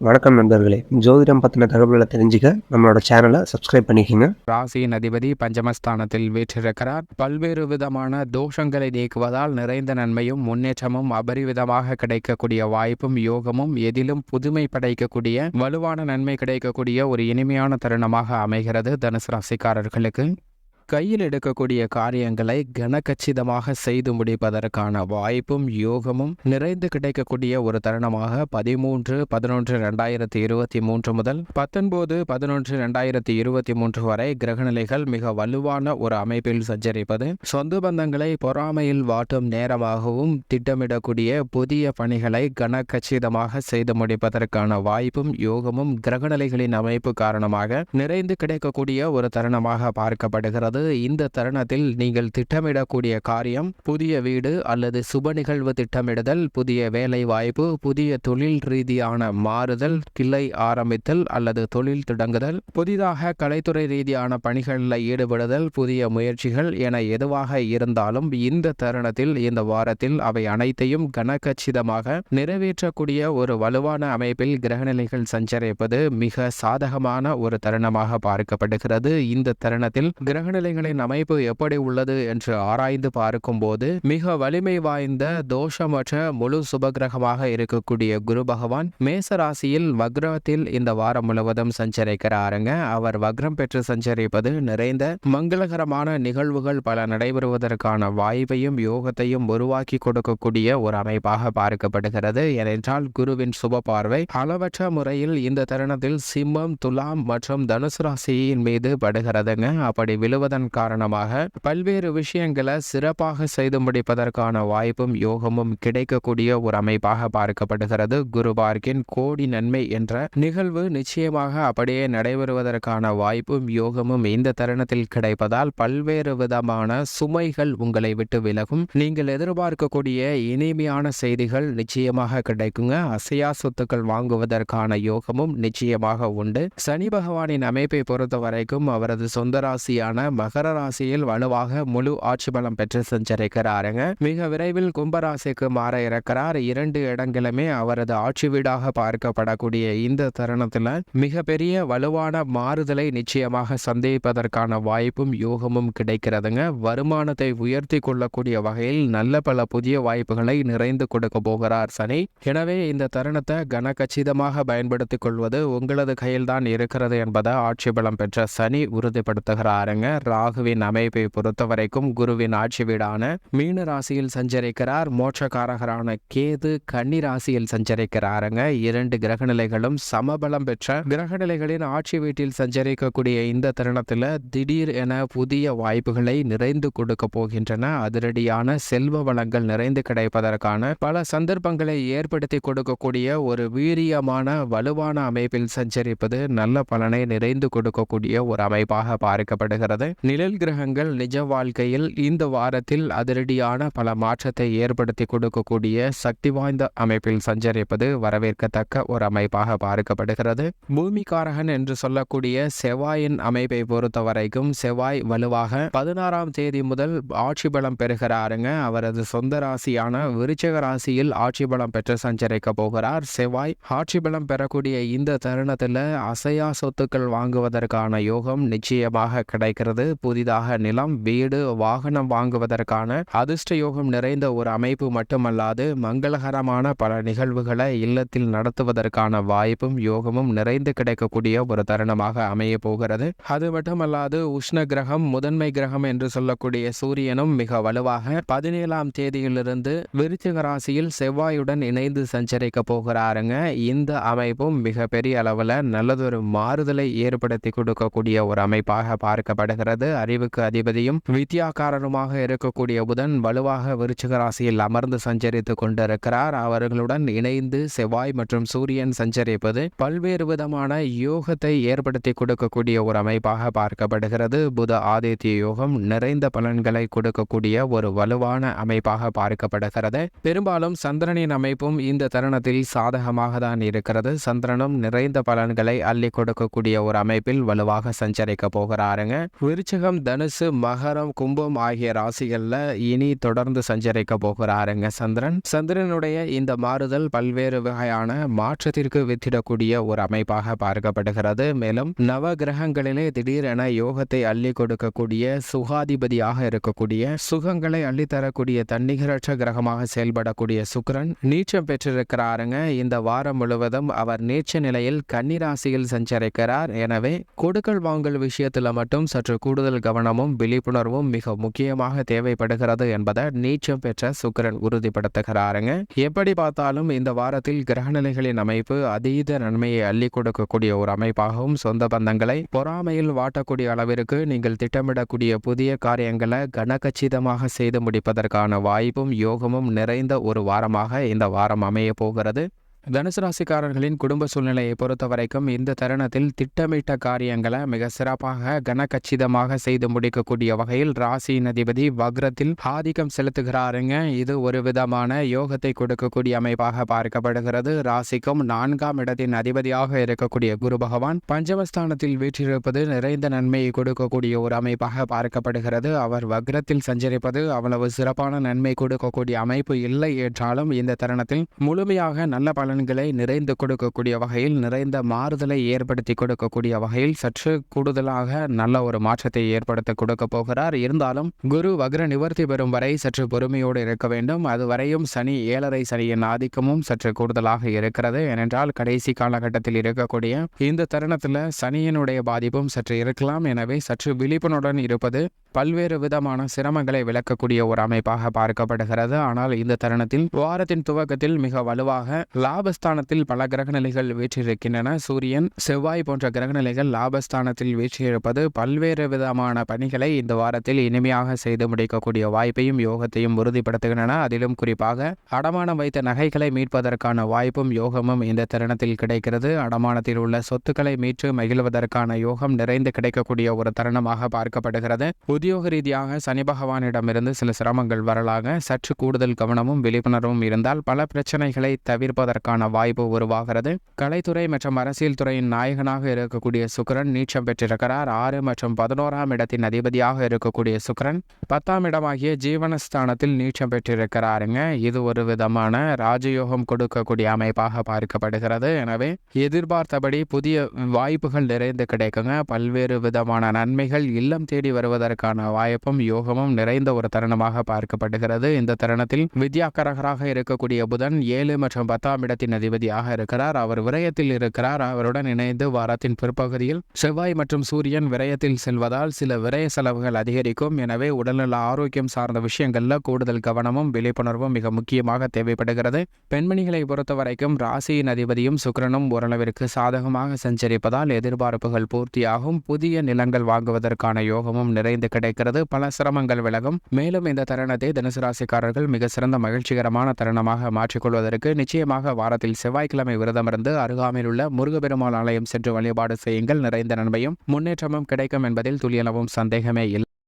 வணக்கம் நண்பர்களே. ஜோதிடம் பற்றின தகவல்களை தெரிஞ்சுக்க நம்மளோட சேனலை சப்ஸ்கிரைப் பண்ணிக்கோங்க. ராசியின் அதிபதி பஞ்சமஸ்தானத்தில் வீற்றிருக்கிறார். பல்வேறு விதமான தோஷங்களை நீக்குவதால் நிறைந்த நன்மையும் முன்னேற்றமும் அபரிவிதமாக கிடைக்கக்கூடிய வாய்ப்பும் யோகமும் எதிலும் புதுமை படைக்கக்கூடிய வலுவான நன்மை கிடைக்கக்கூடிய ஒரு இனிமையான தருணமாக அமைகிறது தனுசு ராசிக்காரர்களுக்கு. கையில் எடுக்கக்கூடிய காரியங்களை கனகச்சிதமாக செய்து முடிப்பதற்கான வாய்ப்பும் யோகமும் நிறைந்து கிடைக்கக்கூடிய ஒரு தருணமாக பதிமூன்று பதினொன்று ரெண்டாயிரத்தி இருபத்தி மூன்று முதல் பத்தொன்பது பதினொன்று ரெண்டாயிரத்தி இருபத்தி மூன்று வரை கிரகநிலைகள் மிக வலுவான ஒரு அமைப்பில் சஞ்சரிப்பது சொந்த பந்தங்களை பொறாமையில் வாட்டும் நேரமாகவும் திட்டமிடக்கூடிய புதிய பணிகளை கனகச்சிதமாக செய்து முடிப்பதற்கான வாய்ப்பும் யோகமும் கிரகநிலைகளின் அமைப்பு காரணமாக நிறைந்து கிடைக்கக்கூடிய ஒரு தருணமாக பார்க்கப்படுகிறது. இந்த தருணத்தில் நீங்கள் திட்டமிடக்கூடிய காரியம் புதிய வீடு அல்லது சுப நிகழ்வு திட்டமிடுதல் புதிய வேலை வாய்ப்பு புதிய தொழில் ரீதியான மாறுதல் கிளை ஆரம்பித்தல் அல்லது தொழில் தொடங்குதல் புதிதாக கலைத்துறை ரீதியான பணிகளில் ஈடுபடுதல் புதிய முயற்சிகள் என எதுவாக இருந்தாலும் இந்த தருணத்தில் இந்த வாரத்தில் அவை அனைத்தையும் கனகச்சிதமாக நிறைவேற்றக்கூடிய ஒரு வலுவான அமைப்பில் கிரகநிலைகள் சஞ்சரிப்பது மிக சாதகமான ஒரு தருணமாக பார்க்கப்படுகிறது. இந்த தருணத்தில் கிரகநிலைகளின் அமைப்பு எப்படி உள்ளது என்று ஆராய்ந்து பார்க்கும்போது மிக வலிமை வாய்ந்த தோஷமற்ற முழு சுபகிரகமாக இருக்கக்கூடிய குரு பகவான் மேச ராசியில் வக்ரத்தில் இந்த வாரம் முழுவதும் சஞ்சரிக்கிறாருங்க. அவர் வக்ரம் பெற்று சஞ்சரிப்பது நிறைந்த மங்களகரமான நிகழ்வுகள் பல நடைபெறுவதற்கான வாய்ப்பையும் யோகத்தையும் உருவாக்கி கொடுக்கக்கூடிய ஒரு அமைப்பாக பார்க்கப்படுகிறது. ஏனென்றால் குருவின் சுப பார்வை அளவற்ற முறையில் இந்த தருணத்தில் சிம்மம் துலாம் மற்றும் தனுசு ராசியின் மீது படுகிறதுங்க. அப்படி விழுவதன் காரணமாக பல்வேறு விஷயங்களை சிறப்பாக செய்து முடிப்பதற்கான வாய்ப்பும் யோகமும் கிடைக்கக்கூடிய ஒரு அமைப்பாக பார்க்கப்படுகிறது. குரு பார்க்கின் கோடி நன்மை என்ற நிகழ்வு நிச்சயமாக அப்படியே நடைபெறுவதற்கான வாய்ப்பும் யோகமும் இந்த தருணத்தில் கிடைப்பதால் பல்வேறு விதமான சுமைகள் உங்களை விட்டு விலகும். நீங்கள் எதிர்பார்க்கக்கூடிய இனிமையான செய்திகள் நிச்சயமாக கிடைக்குங்க. அசையா சொத்துக்கள் வாங்குவதற்கான யோகமும் நிச்சயமாக உண்டு. சனி பகவானின் அமைப்பை பொறுத்த வரைக்கும் அவரது சொந்த ராசியான மகர ராசியில் வலுவாக முழு ஆட்சி பலம் பெற்று சென்றிருக்கிறாருங்க. மிக விரைவில் கும்பராசிக்கு மாற இருக்கிறார். இரண்டு இடங்களுமே அவரது ஆட்சி வீடாக பார்க்கப்படக்கூடிய இந்த தருணத்தில் மிகப்பெரிய வலுவான மாறுதலை நிச்சயமாக சந்திப்பதற்கான வாய்ப்பும் யோகமும் கிடைக்கிறதுங்க. வருமானத்தை உயர்த்தி கொள்ளக்கூடிய வகையில் நல்ல பல புதிய வாய்ப்புகளை நிறைந்து கொடுக்க போகிறார் சனி. எனவே இந்த தருணத்தை கனகச்சிதமாக பயன்படுத்திக் கொள்வது உங்களது கையில்தான் இருக்கிறது என்பதை ஆட்சி பலம் பெற்ற சனி உறுதிப்படுத்துகிறாருங்க. ராகுவின் அமைப்பை பொறுத்த வரைக்கும் குருவின் ஆட்சி வீடான மீன ராசியில் சஞ்சரிக்கிறார். மோட்சக்காரகரான கேது கன்னி ராசியில் சஞ்சரிக்கிறாருங்க. இரண்டு கிரகநிலைகளும் சமபலம் பெற்ற கிரகநிலைகளின் ஆட்சி வீட்டில் சஞ்சரிக்கக்கூடிய இந்த தருணத்தில் திடீர் என புதிய வாய்ப்புகளை நிறைந்து கொடுக்க போகின்றன. அதிரடியான செல்வ வளங்கள் நிறைந்து கிடைப்பதற்கான பல சந்தர்ப்பங்களை ஏற்படுத்தி கொடுக்கக்கூடிய ஒரு வீரியமான வலுவான அமைப்பில் சஞ்சரிப்பது நல்ல பலனை நிறைந்து கொடுக்கக்கூடிய ஒரு அமைப்பாக பார்க்கப்படுகிறது. நிழல் கிரகங்கள் நிஜ வாழ்க்கையில் இந்த வாரத்தில் அதிரடியான பல மாற்றத்தை ஏற்படுத்தி கொடுக்கக்கூடிய சக்தி வாய்ந்த அமைப்பில் சஞ்சரிப்பது வரவேற்கத்தக்க ஒரு அமைப்பாக பார்க்கப்படுகிறது. பூமிகாரகன் என்று சொல்லக்கூடிய செவ்வாயின் அமைப்பை பொறுத்த வரைக்கும் செவ்வாய் வலுவாக பதினாறாம் தேதி முதல் ஆட்சி பலம் பெறுகிறாருங்க அவரது சொந்த ராசியான விருச்சக ராசியில் ஆட்சி பலம் பெற்று சஞ்சரிக்க போகிறார். செவ்வாய் ஆட்சி பலம் பெறக்கூடிய இந்த தருணத்தில் அசையா சொத்துக்கள் வாங்குவதற்கான யோகம் நிச்சயமாக கிடைக்கிறது. புதிதாக நிலம் வீடு வாகனம் வாங்குவதற்கான அதிர்ஷ்ட யோகம் நிறைந்த ஒரு அமைப்பு மட்டுமல்லாது மங்களகரமான பல நிகழ்வுகளை இல்லத்தில் நடத்துவதற்கான வாய்ப்பும் யோகமும் நிறைந்து கிடைக்கக்கூடிய ஒரு தருணமாக அமைய போகிறது. அது மட்டுமல்லாது உஷ்ண கிரகம் முதன்மை கிரகம் என்று சொல்லக்கூடிய சூரியனும் மிக வலுவாக பதினேழாம் தேதியிலிருந்து விருச்சிக ராசியில் செவ்வாயுடன் இணைந்து சஞ்சரிக்க போகிறாருங்க. இந்த அமைப்பும் மிக பெரிய அளவில் நல்லதொரு மாறுதலை ஏற்படுத்தி கொடுக்கக்கூடிய ஒரு அமைப்பாக பார்க்கப்படுகிறது. அறிவுக்கு அதிபதியும் வித்யாகாரனுமாக இருக்கக்கூடிய புதன் வலுவாக விருச்சிக ராசியில் அமர்ந்து சஞ்சரித்து கொண்டிருக்கிறார். அவர்களுடன் இணைந்து செவ்வாய் மற்றும் சூரியன் சஞ்சரிப்பது பல்வேறு விதமான யோகத்தை ஏற்படுத்தி கொடுக்கக்கூடிய ஒரு அமைப்பாக பார்க்கப்படுகிறது. புத ஆதித்ய யோகம் நிறைந்த பலன்களை கொடுக்கக்கூடிய ஒரு வலுவான அமைப்பாக பார்க்கப்படுகிறது. பெரும்பாலும் சந்திரனின் அமைப்பும் இந்த தருணத்தில் சாதகமாக தான் இருக்கிறது. சந்திரனும் நிறைந்த பலன்களை அள்ளி கொடுக்கக்கூடிய ஒரு அமைப்பில் வலுவாக சஞ்சரிக்க போகிறாருங்க. விருச்சிக விருச்சகம் தனுசு மகரம் கும்பம் ஆகிய ராசிகள்ல இனி தொடர்ந்து சஞ்சரிக்க போகிறாருங்க சந்திரன். சந்திரனுடைய இந்த மாறுதல் பல்வேறு வகையான மாற்றத்திற்கு வித்திடக்கூடிய ஒரு அமைப்பாக பார்க்கப்படுகிறது. மேலும் நவ கிரகங்களிலே திடீரென யோகத்தை அள்ளி கொடுக்கக்கூடிய சுகாதிபதியாக இருக்கக்கூடிய சுகங்களை அள்ளித்தரக்கூடிய தன்னிகரற்ற கிரகமாக செயல்படக்கூடிய சுக்கிரன் நீச்சம் பெற்றிருக்கிறாருங்க. இந்த வாரம் முழுவதும் அவர் நீச்ச நிலையில் கன்னிராசியில் சஞ்சரிக்கிறார். எனவே கொடுக்கல் வாங்கல் விஷயத்துல மட்டும் சற்று கூட கூடுதல் கவனமும் விழிப்புணர்வும் மிக முக்கியமாக தேவைப்படுகிறது என்பதை நீச்சம் பெற்ற சுக்கிரன் உறுதிப்படுத்துகிறாருங்க. எப்படி பார்த்தாலும் இந்த வாரத்தில் கிரகநிலைகளின் அமைப்பு அதீத நன்மையை அள்ளி கொடுக்கக்கூடிய ஒரு அமைப்பாகவும் சொந்த பந்தங்களை பொறாமையில் வாட்டக்கூடிய அளவிற்கு நீங்கள் திட்டமிடக்கூடிய புதிய காரியங்களை கனகச்சிதமாக செய்து முடிப்பதற்கான வாய்ப்பும் யோகமும் நிறைந்த ஒரு வாரமாக இந்த வாரம் அமைய போகிறது. தனுசு ராசிக்காரர்களின் குடும்ப சூழ்நிலையை பொறுத்த வரைக்கும் இந்த தருணத்தில் திட்டமிட்ட காரியங்களை மிக சிறப்பாக கனகச்சிதமாக செய்து முடிக்கக்கூடிய வகையில் ராசியின் அதிபதி வக்ரத்தில் ஆதிக்கம் செலுத்துகிறாருங்க. இது ஒரு விதமான யோகத்தை கொடுக்கக்கூடிய அமைப்பாக பார்க்கப்படுகிறது. ராசிக்கும் நான்காம் இடத்தின் அதிபதியாக இருக்கக்கூடிய குரு பகவான் பஞ்சமஸ்தானத்தில் வீற்றிருப்பது நிறைந்த நன்மையை கொடுக்கக்கூடிய ஒரு அமைப்பாக பார்க்கப்படுகிறது. அவர் வக்ரத்தில் சஞ்சரிப்பது அவ்வளவு சிறப்பான நன்மை கொடுக்கக்கூடிய அமைப்பு இல்லை என்றாலும் இந்த தருணத்தில் முழுமையாக நல்ல பலன்களை நிறைந்து கொடுக்கக்கூடிய வகையில் நிறைந்த மாறுதலை ஏற்படுத்தி கொடுக்கக்கூடிய வகையில் சற்று கூடுதலாக நல்ல ஒரு மாற்றத்தை ஏற்படுத்த கொடுக்க போகிறார். இருந்தாலும் குரு வக்ர நிவர்த்தி பெறும் வரை சற்று பொறுமையோடு இருக்க வேண்டும். அதுவரையும் சனி ஏழரை சனியின் ஆதிக்கமும் சற்று கூடுதலாக இருக்கிறது. ஏனென்றால் கடைசி காலகட்டத்தில் இருக்கக்கூடிய இந்த தருணத்தில் சனியினுடைய பாதிப்பும் சற்று இருக்கலாம். எனவே சற்று விழிப்புணர்வுடன் இருப்பது பல்வேறு விதமான சிரமங்களை விளக்கக்கூடிய ஒரு அமைப்பாக பார்க்கப்படுகிறது. ஆனால் இந்த தருணத்தில் வாரத்தின் துவக்கத்தில் மிக வலுவாக லாபஸ்தானத்தில் பல கிரகநிலைகள் வீற்றிருக்கின்றன. சூரியன் செவ்வாய் போன்ற கிரகநிலைகள் லாபஸ்தானத்தில் வீற்றிருப்பது பல்வேறு விதமான பணிகளை இந்த வாரத்தில் இனிமையாக செய்து முடிக்கக்கூடிய வாய்ப்பையும் யோகத்தையும் உறுதிப்படுத்துகின்றன. அதிலும் குறிப்பாக அடமானம் வைத்த நகைகளை மீட்பதற்கான வாய்ப்பும் யோகமும் இந்த தருணத்தில் கிடைக்கிறது. அடமானத்தில் உள்ள சொத்துக்களை மீட்டு மகிழ்வதற்கான யோகம் நிறைந்து கிடைக்கக்கூடிய ஒரு தருணமாக பார்க்கப்படுகிறது. உத்தியோக ரீதியாக சனி பகவானிடமிருந்து சில சிரமங்கள் வரலாக சற்று கூடுதல் கவனமும் விழிப்புணர்வும் இருந்தால் பல பிரச்சனைகளை தவிர்ப்பதற்கான வாய்ப்பு உருவாகிறது. கலைத்துறை மற்றும் அரசியல் துறையின் நாயகனாக இருக்கக்கூடிய சுக்கரன் நீச்சம் பெற்றிருக்கிறார். ஆறு மற்றும் பதினோராம் இடத்தின் அதிபதியாக இருக்கக்கூடிய சுக்கிரன் பத்தாம் இடமாகிய ஜீவனஸ்தானத்தில் நீச்சம் பெற்றிருக்கிறாருங்க. இது ஒரு விதமான ராஜயோகம் கொடுக்கக்கூடிய அமைப்பாக பார்க்கப்படுகிறது. எனவே எதிர்பார்த்தபடி புதிய வாய்ப்புகள் நிறைந்து கிடைக்குங்க. பல்வேறு விதமான நன்மைகள் இல்லம் தேடி வருவதற்கான வாய்ப்பும் யோகமும் நிறைந்த ஒரு தருணமாக பார்க்கப்படுகிறது. இந்த தருணத்தில் வித்யாகரகராக இருக்கக்கூடிய புதன் ஏழு மற்றும் பத்தாம் இடத்தின் அதிபதியாக இருக்கிறார். அவர் விரயத்தில் இருக்கிறார். அவருடன் இணைந்து வாரத்தின் பிற்பகுதியில் செவ்வாய் மற்றும் சூரியன் விரயத்தில் செல்வதால் சில விரய செலவுகள் அதிகரிக்கும். எனவே உடல்நல ஆரோக்கியம் சார்ந்த விஷயங்களில் கூடுதல் கவனமும் விழிப்புணர்வும் மிக முக்கியமாக தேவைப்படுகிறது. பெண்மணிகளை பொறுத்த வரைக்கும் ராசியின் அதிபதியும் சுக்கிரனும் ஓரளவிற்கு சாதகமாக சஞ்சரிப்பதால் எதிர்பார்ப்புகள் பூர்த்தியாகும். புதிய நிலங்கள் வாங்குவதற்கான யோகமும் நிறைந்து கிடைக்கிறது. பல சிரமங்கள் விலகும். மேலும் இந்த தருணத்தை தனுசு ராசிக்காரர்கள் மிக சிறந்த மகிழ்ச்சிகரமான தருணமாக மாற்றிக்கொள்வதற்கு நிச்சயமாக வாரத்தில் செவ்வாய்க்கிழமை விரதமிருந்து அருகாமையில் உள்ள முருகப்பெருமாள் ஆலயம் சென்று வழிபாடு செய்யுங்கள். நிறைந்த நன்மையும் முன்னேற்றமும் கிடைக்கும் என்பதில் துளியளவும் சந்தேகமே இல்லை.